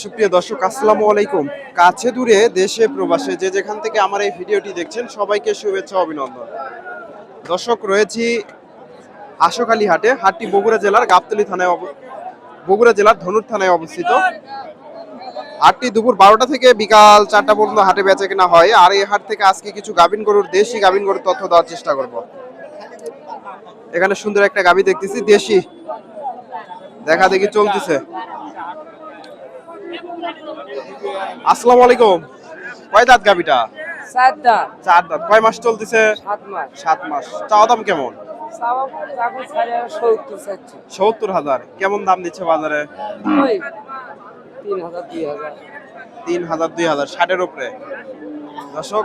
সুপ্রিয় দর্শক, আসসালামু আলাইকুম। কাছে দূরে দেশে প্রবাসে যে যেখান থেকে আমার এই ভিডিওটি দেখছেন, সবাইকে শুভেচ্ছা, অভিনন্দন। দর্শক, রয়েছি আশোকালী হাটে, হাটটি বগুড়া জেলার গাবতলী থানায় বগুড়া জেলার ধনুর থানায় অবস্থিত। হাটটি দুপুর বারোটা থেকে বিকাল চারটা পর্যন্ত হাটে বেচা কেনা হয়। আর এই হাট থেকে আজকে কিছু গাভিন গরুর, দেশি গাভিন গরুর তথ্য দেওয়ার চেষ্টা করব। এখানে সুন্দর একটা গাভি দেখতেছি দেশি। দেখা দেখি চলতেছে। আসসালামু আলাইকুম। কয় দাঁত গাবিটা চার দাঁত। কয় মাস চলতেছে? সাত মাস। সাত মাস। চাওয়া দাম কেমন? সত্তর হাজার। কেমন দাম দিচ্ছে বাজারে? তিন হাজার দুই হাজার। তিন হাজার দুই হাজার। ষাটের উপরে। দর্শক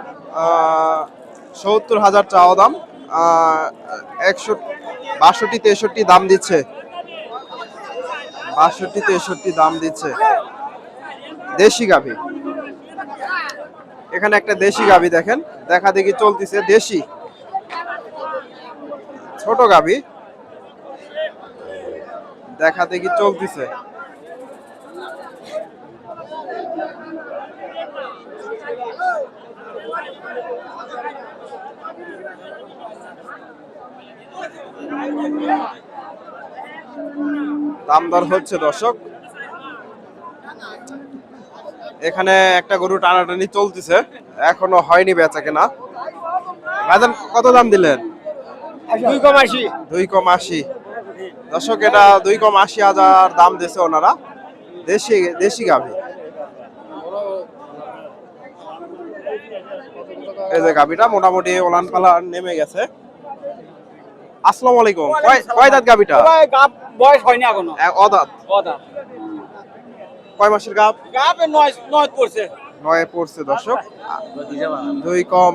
সত্তর হাজার চাওয়া দাম। একশো বাষট্টি, তেষট্টি দাম দিচ্ছে। বাষট্টি, তেষট্টি দাম দিচ্ছে। দেশি গাভি। এখানে একটা দেশি গাভি দেখেন। দেখা দেখি চলতেছে দেশি। ছোট গাভি। দেখা দেখি চলতেছে। দাম দর হচ্ছে দর্শক। এখানে একটা গরু টানাটানি চলতেছে এখনও হয়নি বেচা কেনা। বাজার কত দাম দিলেন? দুই কম আশি। দুই কম আশি। দর্শক এটা দুই কম আশি হাজার দাম দিছে ওনারা। দেশি দেশি গাভি। এই যে গাভিটা মোটামুটি ওলান পালা নেমে গেছে। আসসালামু আলাইকুম। কয় দাঁত গাপ বয়স হয়নি এখনও। অদাঁত কয় মাসের গাভ? গাপ নয় নয় পড়ছে। নয়ে পড়ছে দর্শক। দুই কম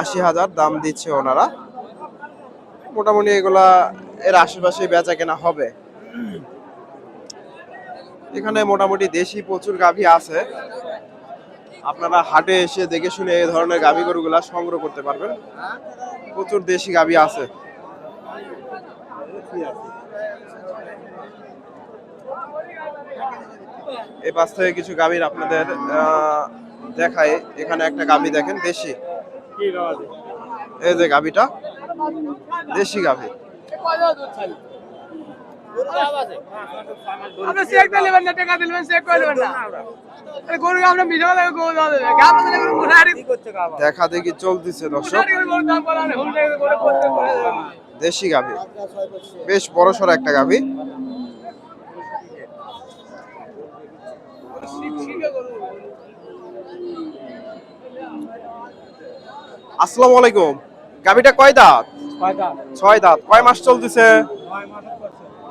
আশি হাজার দাম দিচ্ছে ওনারা। মোটামুটি এগুলা এর আশেপাশে বেচা কেনা হবে। এখানে মোটামুটি দেশি প্রচুর গাভী আছে। আপনারা হাটে এসে দেখে শুনে এই ধরনের গাভী গরুগুলা সংগ্রহ করতে পারবেন। প্রচুর দেশি গাভী আছে। এই পাশ থেকে কিছু গাভীর আপনাদের দেখায় এখানে একটা গাভী দেখেন, দেশি। এই যে গাভীটা দেশি গাভী আপনি চেক না টাকা দিলেন চেক না। গরু আমরা গরু দাও দেবে? দিলে গরু দেখা দেখি চলতেছে দর্শক। দেশি গাভী। বেশ বড় সড়ো একটা গাভী। আসসালামু আলাইকুম। গাভীটা কয় দাঁত? ছয় দাঁত। কয় মাস চলতেছে?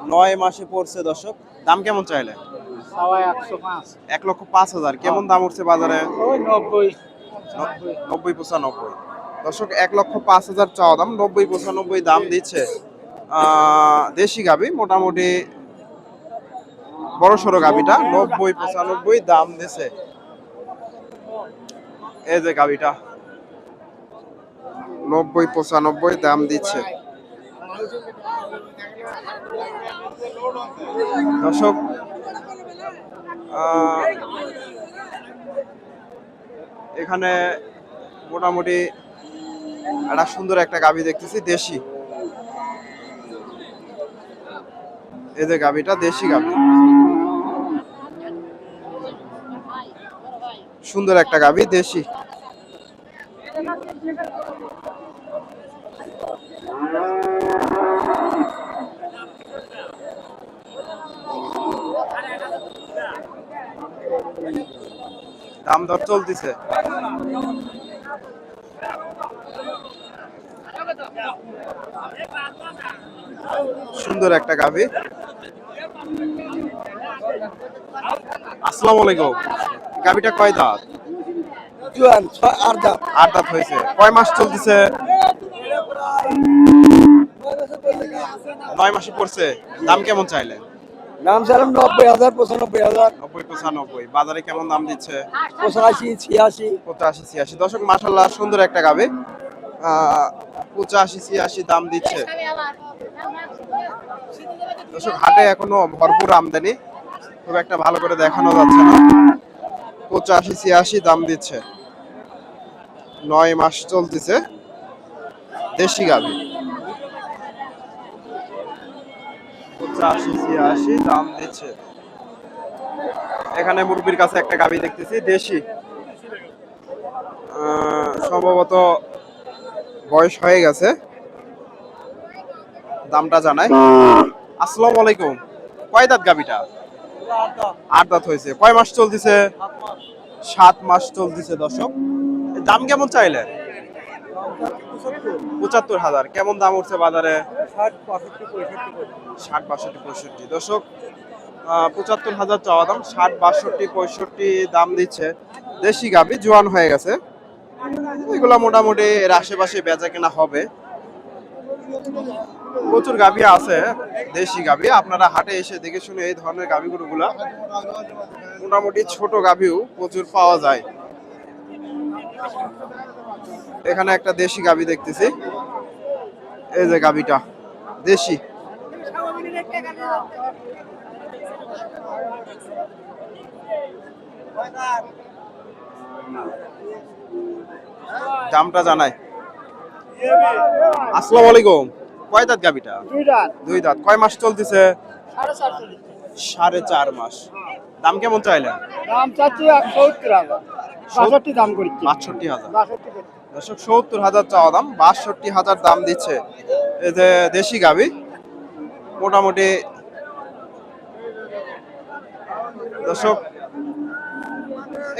নয় মাসে পড়ছে দর্শক। দাম কেমন চাইলে? এক লক্ষ পাঁচ হাজার। কেমন দাম উঠছে বাজারে? নব্বই। নব্বই পঁচানব্বই। দর্শক এক লক্ষ পাঁচ হাজার চাওয়া দাম। নব্বই পঁচানব্বই দাম দিচ্ছে। আহ, দেশি গাবি মোটামুটি বড় সড়ো গাবিটা। নব্বই পঁচানব্বই দাম দিছে। এই যে গাবিটা। নব্বই পঁচানব্বই দাম দিচ্ছে। দর্শক এখানে মোটামুটি একটা সুন্দর একটা গাভী দেখতেছি, দেশি। এদের গাভীটা, দেশি গাভী। সুন্দর একটা গাভী, দেশি। দাম দর চলতেছে। সুন্দর একটা গাভী। আসসালামু আলাইকুম। গাভীটা কয় দাঁত? জুয়ান আট দাম আট দাঁত হয়েছে। কয় মাস চলতেছে? নয় মাসে পড়ছে। দাম কেমন চাইলে নাম সালাম নব্বই হাজার পঁচানব্বই হাজার। নব্বই পঁচানব্বই। বাজারে কেমন দাম দিচ্ছে? পঁচাশি ছিয়াশি। পঁচাশি ছিয়াশি। দশক মাসাল্লাহ সুন্দর একটা গাবে। পঁচাশি ছিয়াশি দাম দিচ্ছে। দর্শক হাটে এখনও ভরপুর আমদানি। খুব একটা ভালো করে দেখানো যাচ্ছে না। পঁচাশি ছিয়াশি দাম দিচ্ছে। নয় মাস চলতেছে দেশি গাভি পঁচাশি ছিয়াশি দাম দিচ্ছে। এখানে মুরগির কাছে একটা গাভি দেখতেছি, দেশি। সম্ভবত বয়স হয়ে গেছে। দামটা জানাই। আসসালামু আলাইকুম। কয় দাঁত গাবিটা? আট দাঁত হয়েছে। কয় মাস চলতেছে? সাত মাস চলতেছে, দর্শক। দাম কেমন চাইলেন? পঁচাত্তর হাজার। কেমন দাম উঠছে বাজারে? ষাট বাষট্টি পঁয়ষট্টি। দর্শক আহ, পঁচাত্তর হাজার চাওয়া দাম ষাট বাষট্টি পঁয়ষট্টি দাম দিচ্ছে দেশি গাবি জোয়ান হয়ে গেছে। এগুলা মোটামুটি এর আশেপাশে বেচা কেনা হবে। প্রচুর গাভি আছে দেশি গাভি। আপনারা হাটে এসে দেখে শুনে এই ধরনের গাভিগুলো গুলা মোটামুটি ছোট গাভিও প্রচুর পাওয়া যায়। এখানে একটা দেশি গাভি দেখতেছি। এই যে গাভিটা। দেশি। দামটা জানাই। আসসালামু আলাইকুম। কয় দাঁত গাভিটা? দুই দাঁত। কয় মাস চলতেছে? সাড়ে চার মাস। দাম কেমন চাইলেন? দাম চাচ্ছি বাষট্টি দাম করছি। বাষট্টি হাজার। দর্শক সত্তর হাজার চাওয়া দাম বাষট্টি হাজার দাম দিচ্ছে। যে দেশি গাভি, মোটামুটি দর্শক,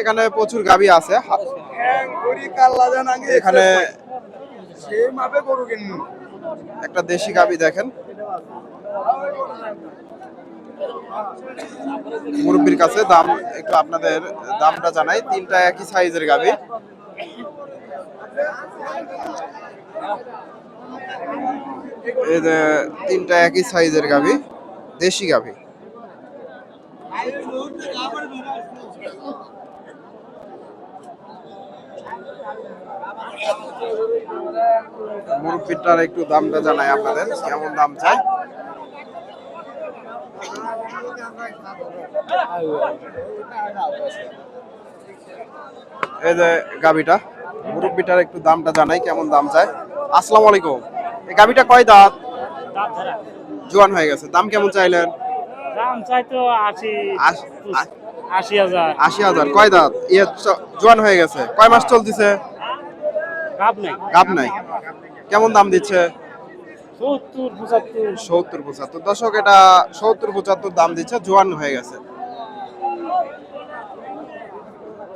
এখানে প্রচুর গাভি আছে। এখানে একটা দেশি গাভি দেখেন। মুরব্বির কাছে দাম একটু আপনাদের দামটা জানাই। তিনটা একই সাইজের যে তিনটা একই সাইজের গাভী, দেশি গাভি। মুরব্বিটার একটু দামটা জানাই আপনাদের, কেমন দাম চাই? এই যে গাবিটা মুরব্বিটার একটু দামটা জানাই, কেমন দাম চাই? আসসালামু আলাইকুম। গাবিটা কয় দাঁত? জোয়ান হয়ে গেছে। দাম কেমন চাইলেন? দাম চাই তো আশি আশ- হাজার। আশি হাজার। কয় দাঁত? ইয়ে জোয়ান হয়ে গেছে। কয় মাস চলতেছে? কাপ নেই। গাব নাই। কেমন দাম দিচ্ছে? সত্তর পঁচাত্তর। সত্তর পঁচাত্তর। দশক এটা সত্তর পঁচাত্তর দাম দিচ্ছে। জোয়ান হয়ে গেছে।